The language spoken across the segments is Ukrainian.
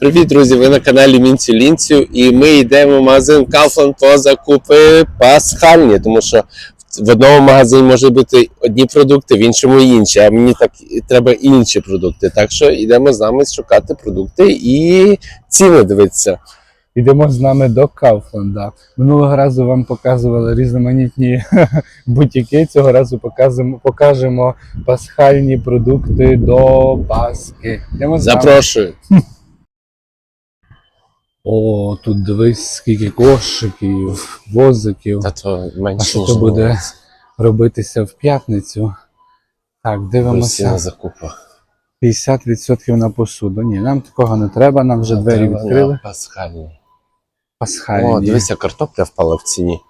Привіт, друзі! Ви на каналі Мінцю Лінцю, і ми йдемо в магазин Kaufland по закупи пасхальні, тому що в одному магазині може бути одні продукти, в іншому інші. А мені так і треба інші продукти. Так що йдемо з нами шукати продукти і ціни дивитися. Йдемо з нами до Кауфленда. Минулого разу вам показували різноманітні бутіки. Цього разу покажемо, покажемо пасхальні продукти до Пасхи. Йдемо з нами. О, тут дивись, скільки кошиків, возиків. Та то А що то буде робитися в п'ятницю? Так, дивимося. закупа. 50% на посуду. Ні, нам такого не треба, нам вже двері Треба на відкрили. Пасхальні. Пасхальні. О, дивися, картопля впала в ціні.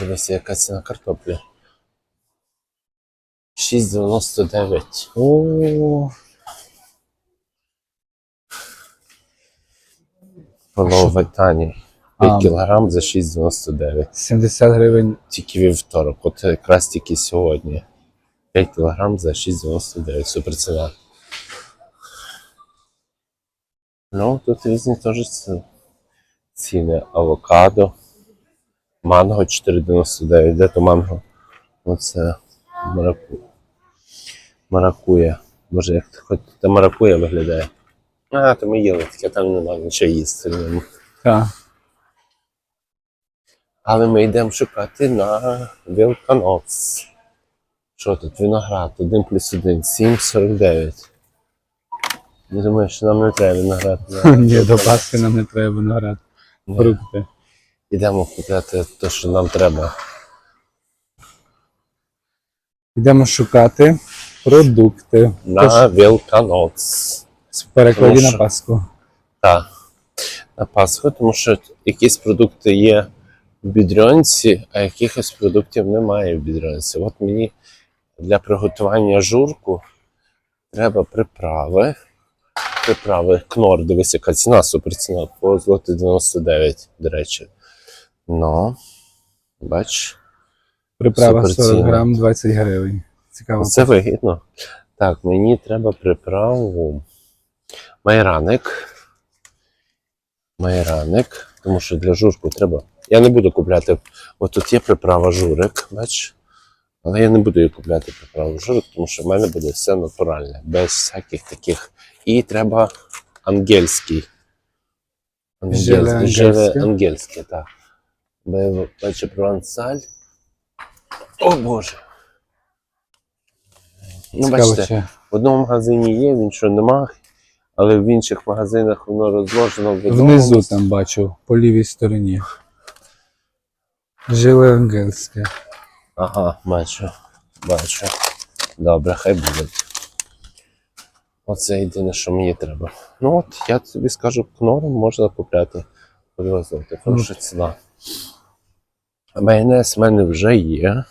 Дивися, яка ціна картоплі. 6,99. О, Воно в Італії. 5 кілограм за 6,99. 70 гривень. Тільки вівторок. От якраз тільки сьогодні. 5 кілограм за 6,99. Супер ціна. Ну, тут різні теж ціни. Авокадо. Манго 4,99. Де то манго? Оце мараку. Маракуя. Боже, як хоч та маракуя виглядає. А, то ми їли таке, там немає нічого їсти. Так. Але ми йдемо шукати на Вілканоц. Що тут? Виноград, 1 плюс 1, 7,49. Я думаю, що нам не треба виноград. Ні, до Пасхи нам не треба виноград. Ні. Фрукти. Йдемо купляти те, що нам треба. Йдемо шукати продукти. Тож, На Вілканоц. В перекладі Тому на Пасху. Так. На Пасху, тому що якісь продукти є в бідрянці, а якихось продуктів немає в бідрянці. От мені для приготування журку треба приправи. Приправи кнор, дивись, яка ціна, супер ціна, по злоти 99, до речі. Ну, бач, Приправа Супер 40 грам 20 гривень. Цікаво. це вигідно. Так, мені треба приправу. Майраник. Майраник, тому що для журку треба. Я не буду купляти. От тут є приправа журик, бач. Але я не буду її купляти приправу журик, тому що в мене буде все натуральне, без всяких таких. І треба ангельський. Желе Ангельський, желе ангельське? так. Бачу провансаль. О Боже. Ну, бачите, в одному магазині є, в іншому нема, але в інших магазинах воно розложено в внизу там бачу, по лівій стороні. Жиле ангельське. Ага, бачу. Бачу. Добре, хай буде. Оце єдине, що мені треба. Ну от, я тобі скажу, кнором можна купляти. Подивися, хороша ціна. А Майонез в мене вже є.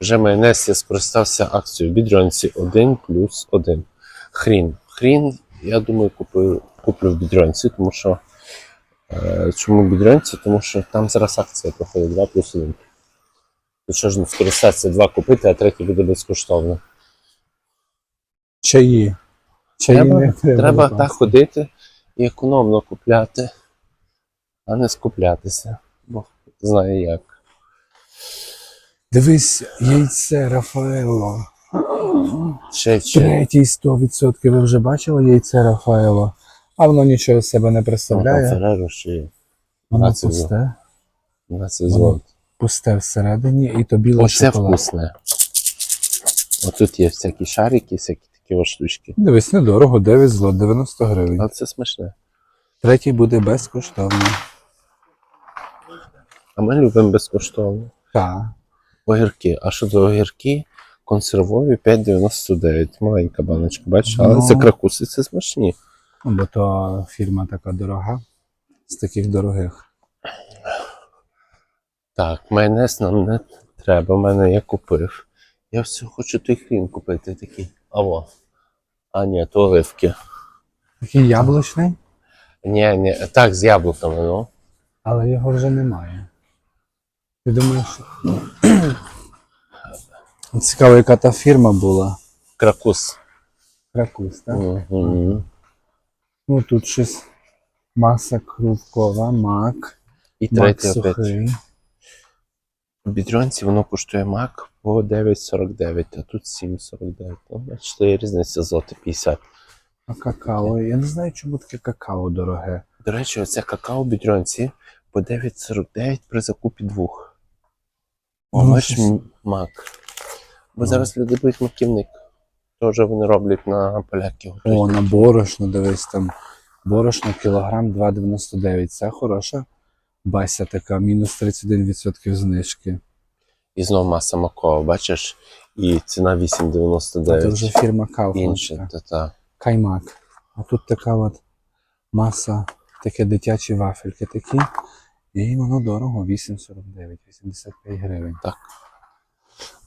Вже майонез я скористався акцією в бідрянці 1 плюс 1. Хрін. Хрін, я думаю, куплю, куплю в бідрянці, тому що. Е, чому в бідрянці? Тому що там зараз акція проходить 2 плюс 1. Тут що ж скористатися два купити, а третій буде безкоштовно. Чаї. Чаї Треба, не треба. треба так ходити і економно купляти, а не скуплятися. Бо знає як. Дивись, яйце Рафаело. Ще ще Третій 100%. Ви вже бачили яйце Рафаело? А воно нічого з себе не представляє. Ферреро ще є. Воно 20 пусте. 20 Воно. Пусте всередині і то білий Оце шоколад. вкусне. Отут є всякі шарики, всякі такі ось штучки. Дивись, недорого, 9 злот, 90 гривень. А це смачне. Третій буде безкоштовно. А ми любимо безкоштовно. Так. Огірки. А що за огірки? Консервові 5,99. Маленька баночка, бачиш? Але Ну. це кракуси, це смачні. Бо то фірма така дорога. З таких дорогих. Так, майонез нам не треба, в мене я купив. Я все хочу той хрін купити такий. Аво. А ні, то оливки. Такий яблучний, Ні, ні, так, з яблуками, ну. але його вже немає. Ти думаєш? Цікаво, яка та фірма була. Кракус. Кракус, так? Угу. Ну тут щось маса крупкова, мак, І третє опять. сухий. В бідронці воно коштує мак по 9,49, а тут 7,49. Ну, бачите, є різниця злоти 50. А какао. Я не знаю, чому таке какао дороге. До речі, оце какао в бідронці по 9,49 при закупі двох. О, Ну, бачиш, щось- мак. Бо Ну. зараз люди беруть маківник. Теж вони роблять на поляків. О, на борошно, дивись там. Борошно кілограм 2,99. Це хороша. Бася така, мінус 31% знижки. І знову маса макова, бачиш? І ціна 8,99. це вже фірма Інше, та-та. Каймак. А тут така от маса, таке дитячі вафельки такі. І воно дорого, 8,49, 85 гривень.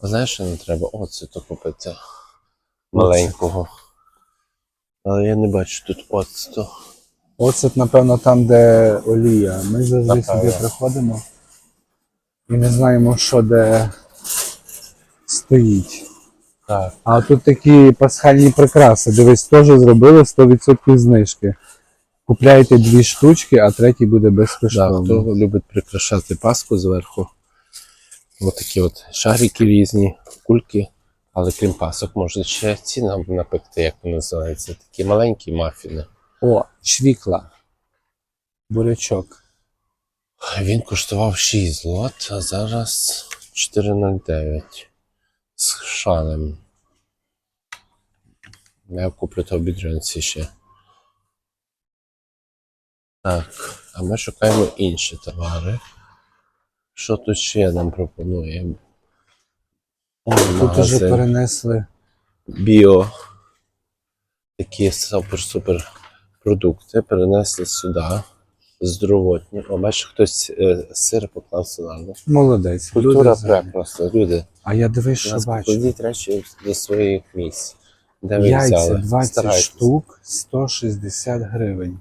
А знаєш, що не треба? Оцету купити. Маленького. Але я не бачу тут оцету. Оцет, напевно, там, де олія. Ми завжди Напевно. сюди приходимо і не знаємо, що де стоїть. Так. А тут такі пасхальні прикраси. Дивись, теж зробили 100% знижки. Купляєте дві штучки, а третій буде Да, безкоштовно. хто любить прикрашати паску зверху. Ось такі от шарики різні, кульки. Але крім пасок, можна ще ці нам напекти, як вони називаються. Такі маленькі мафіни. О, чвікла. Бурячок. Він коштував 6 злот, а зараз 4,09 з шанем. Я куплю то в бідрянці ще. Так, а ми шукаємо інші товари. Що тут ще нам пропонує? О, Тут уже перенесли. Біо. Такі супер-супер продукти перенесли сюди. Здоровотні. О, бачиш, хтось е, сир поклав сюди. Молодець. Культура Люди просто. Люди, А я дивись, що бачу. покладіть речі до своїх місць. Де ви Яйця взяли? 20 Старайтесь. штук 160 гривень.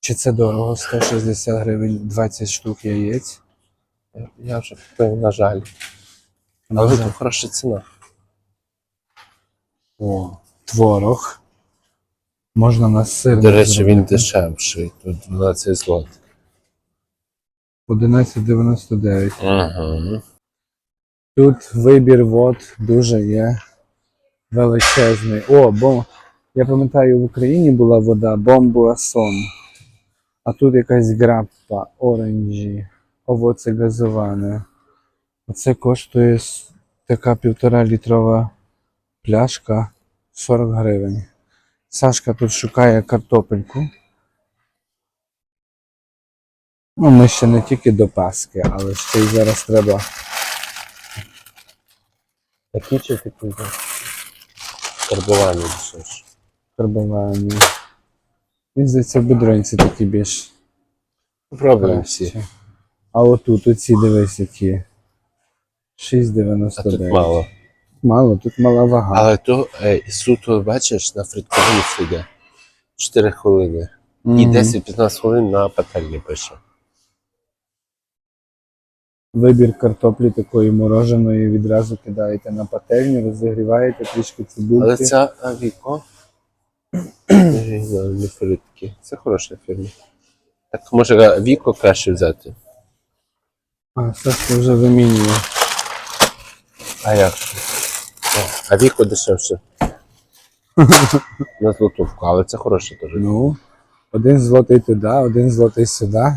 Чи це дорого? 160 гривень 20 штук яєць. Я- вже купив, на жаль. Але тут хороша ціна. О, творог. Можна на сир. До речі, він дешевший. Тут 12 злот. 11,99. Ага. Тут вибір вод дуже є величезний. О, бо я пам'ятаю, в Україні була вода бомбуасон. А тут якась граппа, оранжі, овоце газоване. Оце коштує така півтора літрова пляшка 40 гривень. Сашка тут шукає картопельку. Ну, ми ще не тільки до Паски, але ще й зараз треба Такі чи такі? Карбовані дешевші. карбовані. Він здається в бедронці такі більш Попробуємо кращі. всі. А отут оці дивись які. А тут 6,99. мало. Мало, тут мала вага. Але то е, суто, бачиш, на фриткові йде 4 хвилини. І 10-15 хвилин на пательні пише. Вибір картоплі такої мороженої відразу кидаєте на пательню, розігріваєте трішки цибульки. Але ця Авіко. Це хороша фірма. Так може Віко краще взяти. А, Сашка вже вимінює. А як? А Віко дешевше. На злотовку, але це хороше теж. Ну, один злотий туди, один злотий сюди.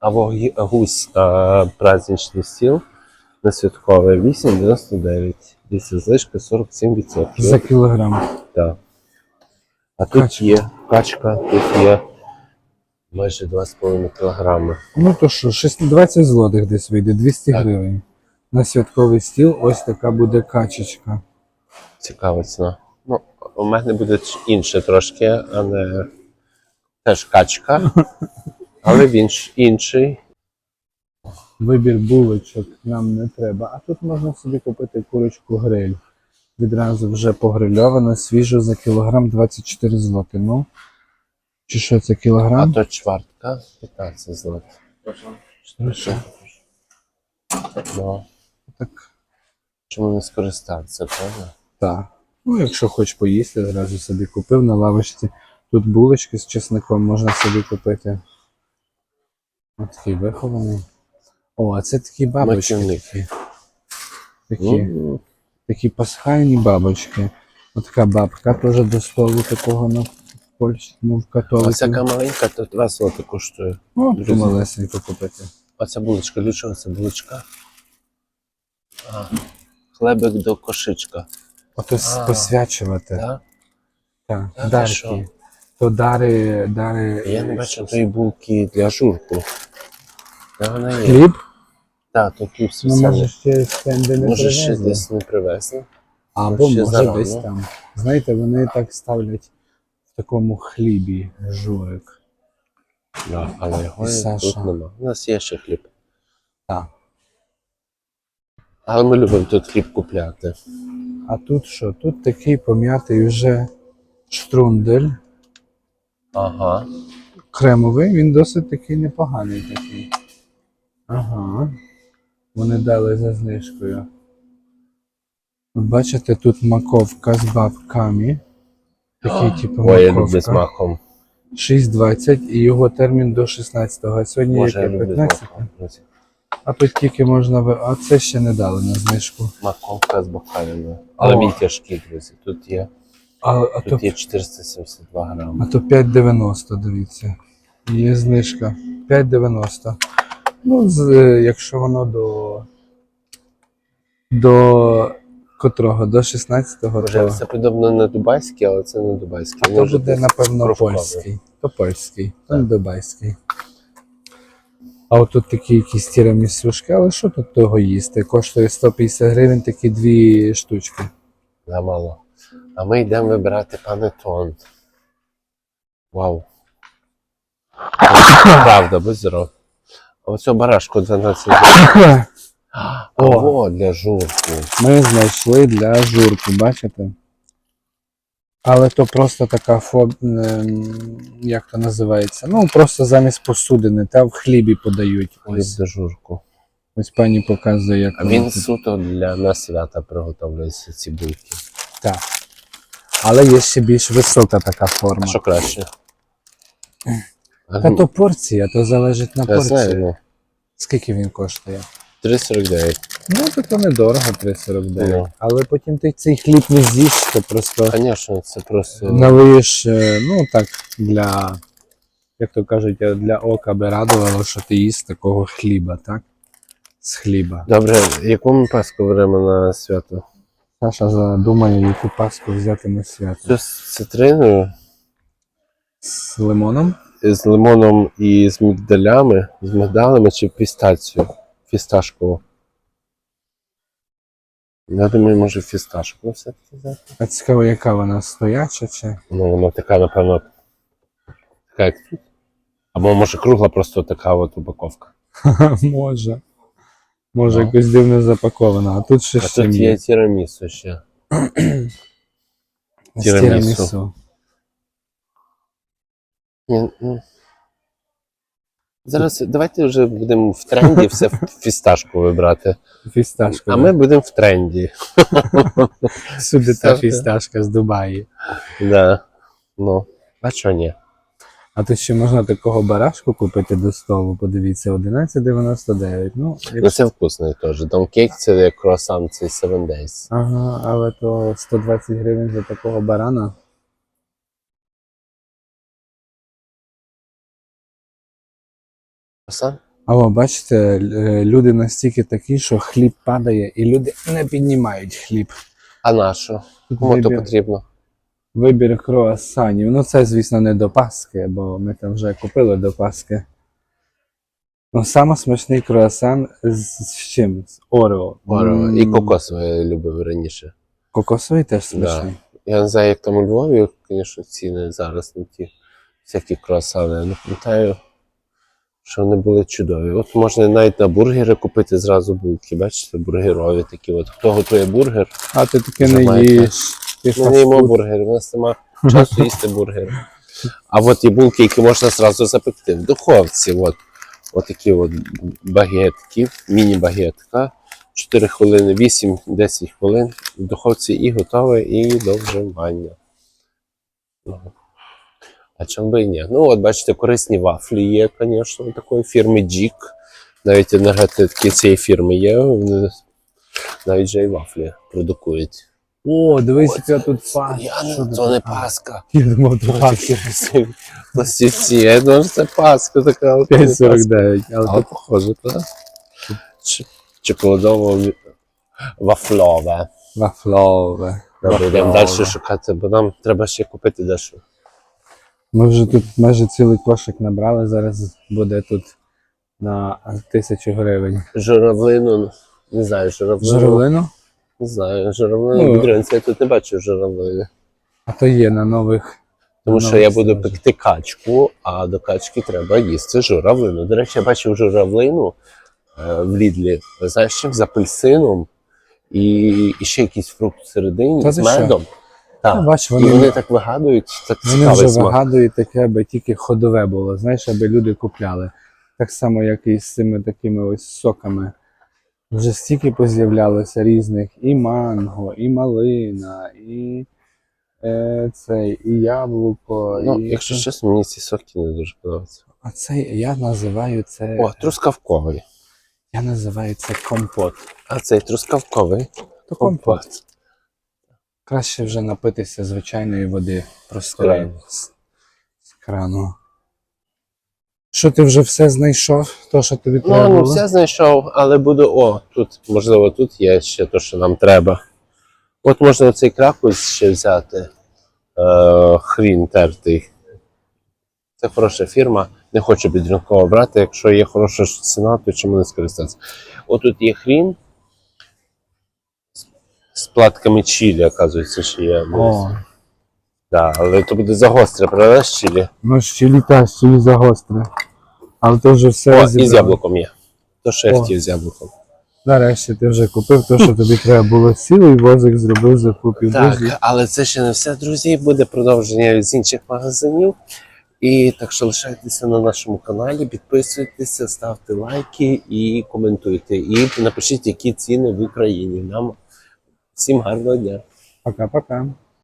А гусь а, праздничний стіл на святкове 8,99. Десь знижка 47%. За кілограм. Так. А тут Качка. є качка, тут є майже 2,5 кілограми. Ну то що, 6 20 злотих десь вийде, 200 Так. гривень. На святковий стіл ось така буде качечка. Цікава ціна. Ну, у мене буде інше трошки, а не теж качка, але він інший. Вибір булочок нам не треба. А тут можна собі купити курочку гриль. Відразу вже погрильована, свіжу за кілограм 24 злоти. Ну, чи що це А кілограм? то чвартка 15 злот. Що? Ну, Так, чому не скористатися, правда? так. Ну, якщо хочеш поїсти, зразу собі купив на лавочці. Тут булочки з чесником можна собі купити. Ось такий вихований. О, а це такі бабочки. Такі, Ну, такі пасхальні бабочки. Ось така бабка теж до столу такого на Польщі, ну, в Ось католиків. така маленька, то 2 злоти коштує. О, друзі. ту малесеньку купити. Оця булочка, для чого це булочка? А, хлебик до кошичка. Ото А, посвячувати. Так? Так, Та ти дарки. що? То дари, дари. Я не бачу тої булки для журку. Де вона є? Хліб? Так, то хліб Ну, може спеціальний. ще стенди не Може ще привезли. десь не привезли. Або ще може зарано. десь там. Знаєте, вони так ставлять в такому хлібі журик. Да, але його І Саша. тут нема. У нас є ще хліб. Так. Але ми любимо тут хліб купляти. А тут що? Тут такий пом'ятий вже штрундель. Ага. Кремовий, він досить такий непоганий такий. Ага. Вони дали за знижкою. Бачите, тут маковка з бабками. Такий, типу, Ой, я маковка. з махом. 6.20 і його термін до 16-го. А сьогодні Може, я яке люблю з 15 махом. друзі. А тут тільки можна ви- А це ще не дали на знижку. Маковка з бокалами. Але О. він тяжкий, друзі. Тут є, А, а, то, тут є 472 а грами. то 5,90, дивіться. Є знижка. 5,90. Ну, з, е, якщо воно до. До котрого? До 16-го, Може, то, це подобно на дубайський, але це не дубайський. а то буде, напевно, польський. То польський, то не дубайський. А от тут такі якісь тірамісушки, але що тут того їсти? Коштує 150 гривень такі дві штучки. Замало. А ми йдемо вибирати панетон. Вау. Правда, будь здоров. А оцю барашку 12 гривень. О. Ого, для журку. Ми знайшли для журку, бачите? Але то просто така фоб... як то називається? Ну, просто замість посудини, та в хлібі подають. Ось, для журку. ось пані показує, як А він суто для на свята приготовлюється ці булки. Так. Але є ще більш висока така А форма. що краще? Та то порція, то залежить на порцію. ну, Скільки він коштує? 3,49. Ну, то, то недорого, 3,49. Ну. Але потім ти цей хліб не з'їш, то просто Звісно, це просто. налиєш, е, ну так, для, як то кажуть, е, для ока би радувало, що ти їсть такого хліба, так? З хліба. Добре, яку ми паску беремо на свято? Саша задумає, яку паску взяти на свято. Це з цитриною, З лимоном? з лимоном і з мігдалями, з мигдалами чи пістацію, фісташкову. Я думаю, може фісташкову все-таки взяти. А цікаво, яка вона стояча чи? Ну, вона така, напевно, така як тут. Або може кругла просто така от упаковка. Може. Може, Ну. якось дивно запакована, а тут ще А з тут є. тірамісу ще. Тірамісу. тірамісу. Ні, ну. Зараз давайте вже будемо в тренді все фісташку вибрати. Фісташка. А ми будемо в тренді. Сюди та Фісташка. з Дубаї. Да. Ну, а чого ні? А тут ще можна такого барашку купити до столу, подивіться, 11,99. Ну, Ну це вкусний теж. Донкейк це як круасан, це 7 days. Ага, але то 120 гривень за такого барана. А о, бачите, е, люди настільки такі, що хліб падає, і люди не піднімають хліб. А на що? Кому то потрібно? вибір круасанів. Ну, це, звісно, не до Паски, бо ми там вже купили до Паски. Ну, саме смачний круасан з, з чим? З Орео. Орео. І М, кокосове я любив раніше. Кокосовий теж смачний. Я не знаю, як там у Львові, звісно, ціни зараз на ті всякі круасани. Я не пам'ятаю, що вони були чудові. От можна навіть на бургери купити зразу булки. Бачите, бургерові такі. От хто готує бургер, А ти таке не їш. Ми не їмо бургери, у нас нема часу їсти бургери. А от є булки, які можна зразу запекти в духовці. От, от такі от багетки, міні-багетка. 4 хвилини, 8-10 хвилин в духовці і готове, і до вживання. Ну. А чому би і ні? Ну, от бачите, корисні вафлі є, звісно, такої фірми Дік. Навіть енергетики цієї фірми є. Вони навіть вже і вафлі продукують. О, дивись, яка тут паска. Я не, то паска. Я думав, це Такі паска. пластівці. Я думав, що це паска така. от 5,49. Але Але похоже, так? Чоколадово вафлове. вафлове. Добре, йдемо далі шукати, бо нам треба ще купити дещо. Ми вже тут майже цілий кошик набрали. Зараз буде тут на тисячу гривень. Журавлину, не знаю, журавлину. Журавлину? Не знаю, журавлину. Ну. Ну, я тут не бачу журавлини. А то є на нових. Тому на що я буду пекти качку, а до качки треба їсти журавлину. До речі, я бачив журавлину е, в Лідлі. Знаєш, з апельсином і, і ще якийсь фрукт всередині з ти що? Так. бач, І вони, вони так вигадують, так вони цікавий вже смак. вигадують таке, аби тільки ходове було, знаєш, аби люди купляли. Так само, як і з цими такими ось соками. Вже стільки поз'являлося різних і манго, і малина, і е, цей, і яблуко. Ну, і... якщо чесно, мені ці соки не дуже подобаються. А це я називаю це. О, трускавковий. Я називаю це компот. А цей трускавковий. То компот. Краще вже напитися звичайної води простої з, з крану. Що ти вже все знайшов? То, що тобі треба Ну, все знайшов, але буду. О, тут, можливо, тут є ще те, що нам треба. От можна оцей кракус ще взяти. Е, хрін тертий. Це хороша фірма. Не хочу підринково брати. Якщо є хороша ціна, то чому не скористатися? От тут є хрін. З- З платками чилі, оказується, ще є. О, Да, але то буде загостре, правда, з чилі? ну ще літа, ще лі загостре. Але ти вже все О, і з яблуком є. То, що я О. хотів з яблуком. Нарешті ти вже купив те, що тобі треба було. Цілий возик зробив за купів Так, друзі. але це ще не все, друзі. Буде продовження з інших магазинів. І так що лишайтеся на нашому каналі, підписуйтеся, ставте лайки і коментуйте. І напишіть, які ціни в Україні. Нам всім гарного дня. Пока-пока.